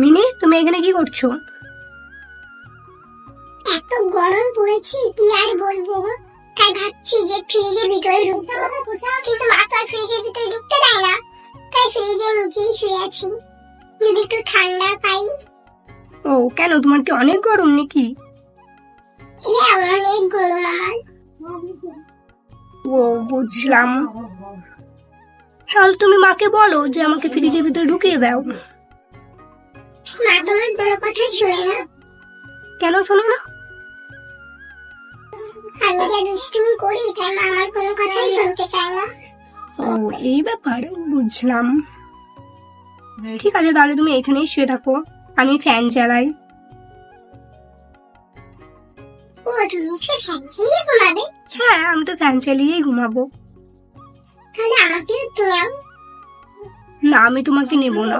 Mini তুমি এখানে কি করছ? এত গরম পড়েছে কি আর বলব তাই ভাবছি যে ফ্রিজের ভিতরে ঢুকবো। কিন্তু মা তো আর ফ্রিজের ভিতরে ঢুকতে দেয় না। তাই ফ্রিজের নিচেই শুয়ে আছি। যদি একটু ঠান্ডা পাই। ও কেন? তোমার কি অনেক গরম নাকি? হ্যাঁ অনেক গরম আমার। ও বুঝলাম। তাহলে তুমি মাকে বলো যে আমাকে ফ্রিজের ভিতরে ঢুকিয়ে দাও। মা তোমার কোনো কথা শুনে না। কেন শোনো না? আমি যা দুষ্টুমি করি তাই মা আমার কোনো কথাই শুনতে চায় না। ও এই ব্যাপার বুঝলাম। ঠিক আছে তাহলে তুমি এখানেই শুয়ে থাকো। আমি ফ্যান চালাই। ও তুমি সে ফ্যান চালিয়ে ঘুমাবে? হ্যাঁ আমি তো ফ্যান চালিয়েই ঘুমাবো। তাহলে আমাকে একটু নাও না আমি তোমাকে নেব না।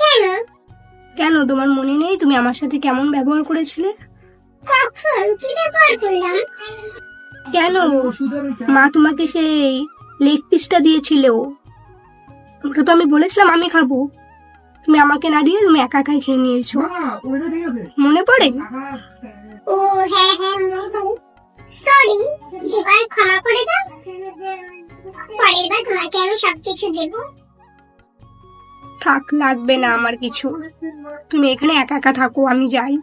কেন? কেন তোমার মনে নেই তুমি আমার সাথে কেমন ব্যবহার করেছিলে? কখন কি ব্যবহার করলাম? কেন? মা তোমাকে সেই লেগ পিসটা দিয়েছিল। ওটা তো আমি বলেছিলাম আমি খাব। তুমি আমাকে না দিয়ে তুমি একা একাই খেয়ে নিয়েছো। মনে পড়ে? ও হ্যাঁ হ্যাঁ সরি এবার ক্ষমা করে দাও। পরের বার তোমাকে আমি সবকিছু দেব। থাক লাগবে না আমার কিছু। তুমি এখানে একা একা থাকো আমি যাই।